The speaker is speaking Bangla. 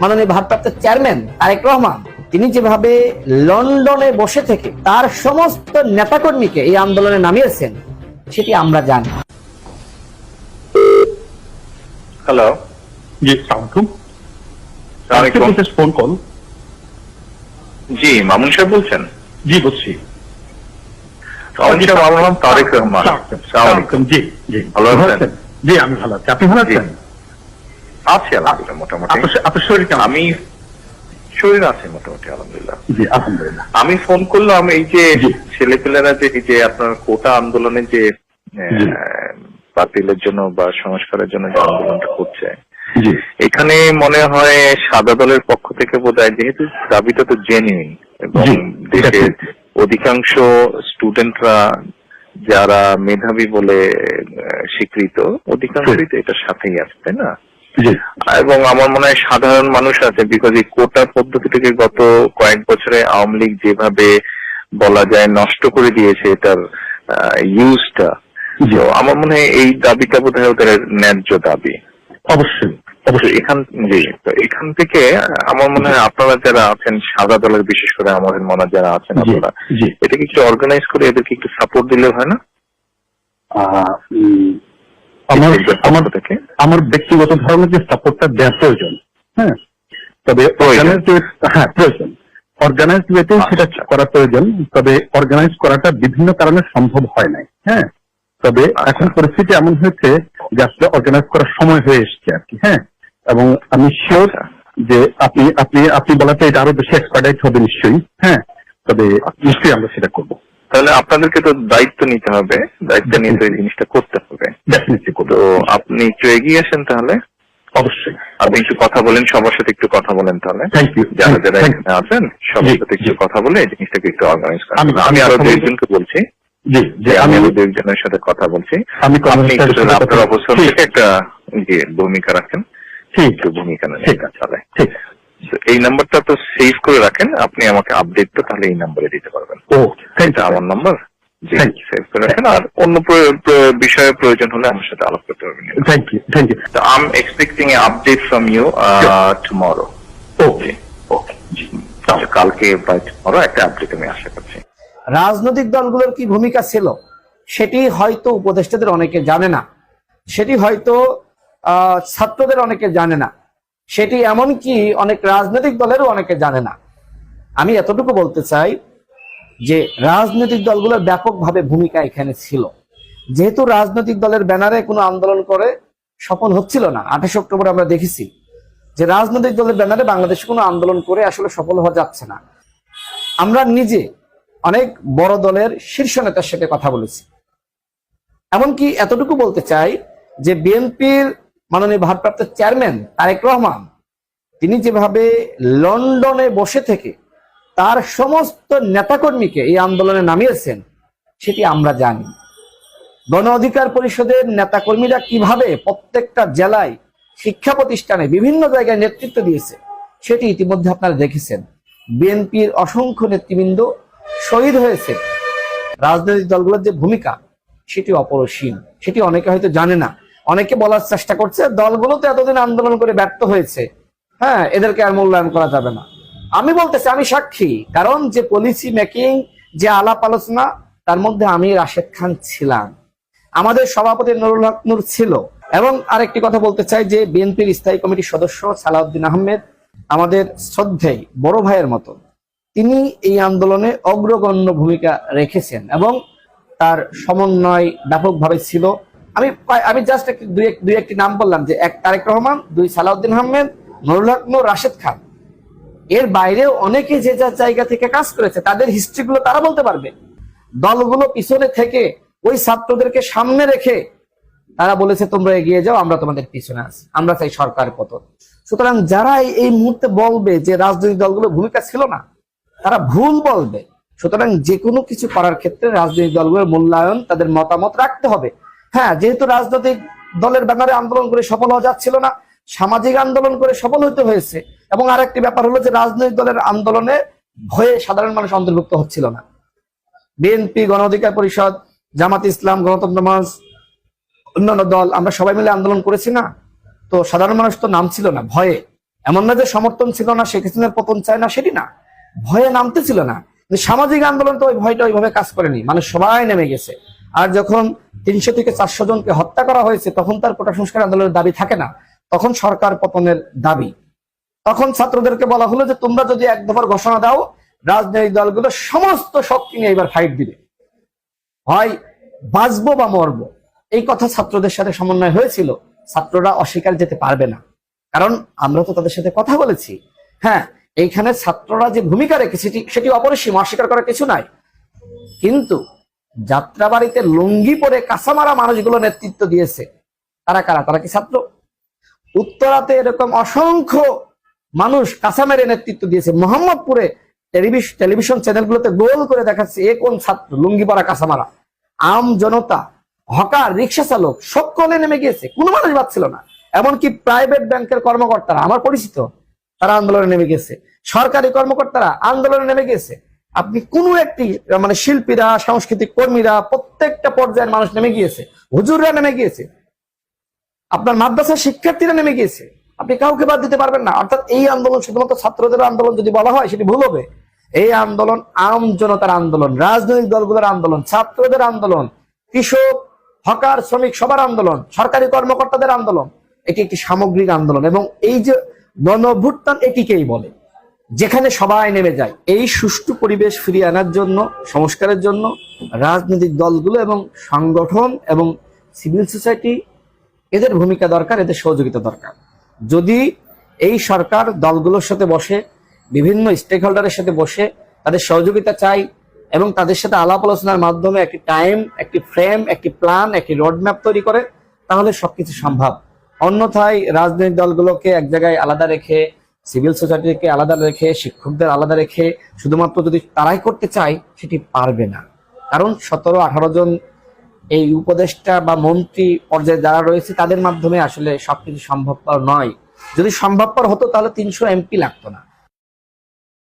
মাননীয় ভারপ্রাপ্ত চেয়ারম্যান তারেক রহমান তিনি যেভাবে লন্ডনে বসে থেকে তার সমস্ত নেতাকর্মীকে এই আন্দোলনে নামিয়েছেন সেটি আমরা জানি। হ্যালো জি ফোন কল জি মামুন সাহেব বলছেন? জি বলছি। আমার নাম তারেক রহমান। জি জি। ভালো আছেন? জি আমি ভালো আছি। আপনি ভালো আছেন? আছি আলহামদুলিল্লাহ মোটামুটি। আপনার শরীর কেমন? আমি শরীর আছে মোটামুটি আলহামদুলিল্লাহ। জি আলহামদুলিল্লাহ। আমি ফোন করলাম এই যে। ছেলেপেলেরা যে এই যে আপনার কোটা আন্দোলনে যে বাতিলের জন্য বা সংস্কারের জন্য যে আন্দোলনটা করছে। এখানে মনে হয় সাদা দলের পক্ষ থেকে বোধ হয় যেহেতু দাবিটা তো জেনুইন এবং দেশের. অধিকাংশ স্টুডেন্টরা যারা মেধাবী বলে স্বীকৃত অধিকাংশই তো এটার সাথেই আছে তাই না? এবং আমার মনে হয় সাধারণ মানুষ আছে বিকজ এই কোটা পদ্ধতি থেকে গত কয়েক বছরে আওয়ামী লীগ যেভাবে বলা যায় নষ্ট করে দিয়েছে এটার ইউজটা জি। আমার মনে হয় এই দাবিটা বোধ হয় ওদের ন্যায্য দাবি। অবশ্যই অবশ্যই। এখান জি তো এখান থেকে আমার মনে হয় আপনারা যারা আছেন সাদা দলের বিশেষ করে আমাদের মনে হয় যারা আছেন আপনারা এটাকে একটু অর্গানাইজ করে এদেরকে একটু সাপোর্ট দিলে হয় না? আমার আমার থেকে আমার ব্যক্তিগত ধরনের যে সাপোর্টটা দেওয়া প্রয়োজন হ্যাঁ তবে। অর্গানাইজ হ্যাঁ প্রয়োজন অর্গানাইজ ওয়েতে সেটা আচ্ছা। করা প্রয়োজন তবে অর্গানাইজ করাটা বিভিন্ন কারণে সম্ভব হয় নাই হ্যাঁ তবে আচ্ছা। এখন পরিস্থিতি এমন হয়েছে যে আসলে অর্গানাইজ করার সময় হয়ে এসছে আর কি হ্যাঁ এবং আমি শিওর আচ্ছা। যে আপনি আপনি আপনি বলাতে এটা আরও বেশি এক্সপার্টাইজ হবে নিশ্চয়ই হ্যাঁ তবে নিশ্চয়ই আমরা সেটা করব তাহলে আপনাদেরকে তো দায়িত্ব নিতে হবে দায়িত্ব নিয়ে তো এই জিনিসটা করতে হবে। তো আপনি একটু এগিয়ে আসেন তাহলে। অবশ্যই। আপনি একটু কথা বলেন সবার সাথে একটু কথা বলেন তাহলে। যারা যারা এখানে আছেন সবার সাথে একটু কথা বলে এই জিনিসটাকে একটু অর্গানাইজ করেন। আমি- আরও আমি দু একজনকে বলছি যে আমি আরও দু একজনের সাথে কথা বলছি। আমি আপনার অবস্থান থেকে একটা যে ভূমিকা রাখেন। ঠিক। ভূমিকা নেন ঠিক। আছে। তো এই নাম্বারটা তো সেভ করে রাখেন আপনি আমাকে আপডেটটা তাহলে এই নাম্বারে দিতে পারবেন। ও এটা আমার নাম্বার. সেভ করে রাখেন। আর অন্য বিষয়ে প্রয়োজন হলে আমার সাথে আলাপ করতে পারবেন। Thank you thank you So I'm expecting an update from you uh, tomorrow. Okay okay কালকে বা tomorrow একটা আপডেট আমি আশা করছি। রাজনৈতিক দলগুলোর কি ভূমিকা ছিল? সেটি হয়তো উপদেষ্টাদের অনেকে জানে না। সেটি হয়তো আহ, ছাত্রদের অনেকে জানে না। সেটি এমনকি অনেক রাজনৈতিক দলেরও অনেকে জানে না। আমি এতটুকু বলতে চাই যে রাজনৈতিক দলগুলোর ব্যাপকভাবে ভূমিকা এখানে ছিল। যেহেতু রাজনৈতিক দলের ব্যানারে কোনো আন্দোলন করে সফল হচ্ছিল না, আঠাশে অক্টোবর আমরা দেখেছি যে রাজনৈতিক দলের ব্যানারে বাংলাদেশে কোনো আন্দোলন করে আসলে সফল হওয়া যাচ্ছে না। আমরা নিজে অনেক বড় দলের শীর্ষ নেতার সাথে কথা বলেছি। এমনকি এতটুকু বলতে চাই যে বিএনপির মাননীয় ভারপ্রাপ্ত চেয়ারম্যান তারেক রহমান, তিনি যেভাবে লন্ডনে বসে থেকে তার সমস্ত নেতাকর্মীকে এই আন্দোলনে নামিয়েছেন, সেটি আমরা জানি। গণ অধিকার পরিষদের নেতাকর্মীরা কীভাবে প্রত্যেকটা জেলায় শিক্ষা প্রতিষ্ঠানে বিভিন্ন জায়গায় নেতৃত্ব দিয়েছে, সেটি ইতিমধ্যে আপনারা দেখেছেন। বিএনপির অসংখ্য নেতৃবৃন্দ শহীদ হয়েছে রাজনৈতিক দলগুলোর যে ভূমিকা সেটি অপরসীম। সেটি অনেকে হয়তো জানে না। অনেকে বলার চেষ্টা করছে দলগুলো তো এতদিন আন্দোলন করে ব্যর্থ হয়েছে। হ্যাঁ এদেরকে আর মূল্যায়ন করা যাবে না। আমি বলতেছি, আমি সাক্ষী, কারণ যে পলিসি মেকিং যে আলাপ আলোচনা, তার মধ্যে আমি রাশেদ খান ছিলাম। আমাদের সভাপতি নুরুল হক নূর ছিল। এবং আরেকটি কথা বলতে চাই যে, বিএনপির স্থায়ী কমিটির সদস্য সালাউদ্দিন আহমেদ আমাদের শ্রদ্ধেয় বড় ভাইয়ের মতো। তিনি এই আন্দোলনে অগ্রগণ্য ভূমিকা রেখেছেন এবং তার সমন্বয় ব্যাপকভাবে ছিল। আমি আমি জাস্ট দুই এক- দুই একটি নাম বললাম যে এক তারেক রহমান, দুই সালাউদ্দিন আহমেদ, নুরুল হক, নূর রাশেদ খান। এর বাইরেও অনেকে যে যার জায়গা থেকে কাজ করেছে, তাদের হিস্ট্রিগুলো তারা বলতে পারবে। দলগুলো পিছনে থেকে ওই ছাত্রদেরকে সামনে রেখে তারা বলেছে, তোমরা এগিয়ে যাও, আমরা তোমাদের পিছনে আছি। আমরা চাই সরকার পতন। সুতরাং যারা এই- এই মুহূর্তে বলবে যে রাজনৈতিক দলগুলোর ভূমিকা ছিল না, তারা ভুল বলবে। সুতরাং যে কোনো কিছু করার ক্ষেত্রে রাজনৈতিক দলগুলোর মূল্যায়ন তাদের মতামত রাখতে হবে। হ্যাঁ যেহেতু রাজনৈতিক দলের ব্যানারে আন্দোলন করে সফল হওয়া যাচ্ছিল না, সামাজিক আন্দোলন করে সফল হতে হয়েছে। এবং আরেকটি ব্যাপার হলো যে রাজনৈতিক দলের আন্দোলনে ভয়ে সাধারণ মানুষ অন্তর্ভুক্ত হচ্ছিল না। বিএনপি, গণ অধিকার পরিষদ, জামাত ইসলাম, গণতন্ত্র মঞ্চ, অন্যান্য দল, আমরা সবাই মিলে আন্দোলন করেছি না। তো সাধারণ মানুষ তো নাম ছিল না, ভয়ে। এমন না যে সমর্থন ছিল না, শেখ হাসিনার পতন চায় না, সেটি না। ভয়ে নামতে ছিল না। সামাজিক আন্দোলন তো ওই ভয়টা ওইভাবে কাজ করেনি। মানুষ সবাই নেমে গেছে। আর যখন তিনশো থেকে চারশো জনকে হত্যা করা হয়েছে, তখন তার কোটা সংস্কার আন্দোলনের দাবি থাকে না। তখন সরকার পতনের দাবি। তখন ছাত্রদেরকে বলা হলো যে, তোমরা যদি এক দফার ঘোষণা দাও, রাজনৈতিক দলগুলো সমস্ত শক্তি নিয়ে এবার ফাইট দিবে। হয় বাঁচবো বা মরবো। এই কথা ছাত্রদের সাথে সমন্বয় হয়েছিল। ছাত্ররা অস্বীকার যেতে পারবে না। কারণ আমরা তো তাদের সাথে কথা বলেছি। হ্যাঁ এইখানে ছাত্ররা যে ভূমিকা রেখেছে সেটি- অপরিসীম, অস্বীকার করার কিছু নাই। কিন্তু যাত্রাবাড়িতে লুঙ্গি পরে কাঁচামারা মানুষগুলো নেতৃত্ব দিয়েছে। তারা কারা? তারা কি ছাত্র? উত্তরাতে এরকম অসংখ্য মানুষ কাঁচা মেরে নেতৃত্ব দিয়েছে। মোহাম্মদপুরে টেলিভিশন চ্যানেলগুলোতে গোল করে দেখাচ্ছে এ কোন ছাত্র? লুঙ্গি পরা কাঁচামারা। আম জনতা, হকার, রিক্সা চালক সকলে নেমে গিয়েছে। কোনো মানুষ বাঁচছিল না। এমনকি প্রাইভেট ব্যাংকের কর্মকর্তারা, আমার পরিচিত, তারা আন্দোলনে নেমে গেছে সরকারি কর্মকর্তারা আন্দোলনে নেমে গেছে আপনি কোনো একটি মানে শিল্পীরা, সাংস্কৃতিক কর্মীরা প্রত্যেকটা পর্যায়ের মানুষ নেমে গিয়েছে। হুজুররা নেমে গিয়েছে। আপনার মাদ্রাসার শিক্ষার্থীরা নেমে গিয়েছে। আপনি কাউকে বাদ দিতে পারবেন না। অর্থাৎ এই আন্দোলন শুধুমাত্র ছাত্রদের আন্দোলন যদি বলা হয়, সেটি ভুল হবে। এই আন্দোলন আম জনতার আন্দোলন, রাজনৈতিক দলগুলোর আন্দোলন, ছাত্রদের আন্দোলন, কৃষক, হকার, শ্রমিক, সবার আন্দোলন, সরকারি কর্মকর্তাদের আন্দোলন, এটি একটি সামগ্রিক আন্দোলন। এবং এই যে গণভুত্থান, এটিকেই বলে। যেখানে সবাই নেমে যায়। এই সুষ্ঠু পরিবেশ ফিরিয়ে আনার জন্য, সংস্কারের জন্য রাজনৈতিক দলগুলো এবং সংগঠন এবং সিভিল সোসাইটি এদের ভূমিকা দরকার, এদের সহযোগিতা দরকার। যদি এই সরকার দলগুলোর সাথে বসে, বিভিন্ন স্টেক হোল্ডারের সাথে বসে তাদের সহযোগিতা চাই এবং তাদের সাথে আলাপ আলোচনার মাধ্যমে একটি টাইম একটি ফ্রেম একটি প্ল্যান একটি রোডম্যাপ তৈরি করে, তাহলে সবকিছু সম্ভব। অন্যথায় রাজনৈতিক দলগুলোকে এক জায়গায় আলাদা রেখে সিভিল সোসাইটিকে আলাদা রেখে, শিক্ষকদের আলাদা রেখে শুধুমাত্র যদি তারাই করতে চায়, সেটি পারবে না। কারণ সতেরো, আঠারো জন এই উপদেষ্টা বা মন্ত্রী পর্যায়ে যারা রয়েছে, তাদের মাধ্যমে আসলে সবকিছু সম্ভবপর নয়। যদি সম্ভবপর হতো, তাহলে তিনশো এমপি লাগতো না।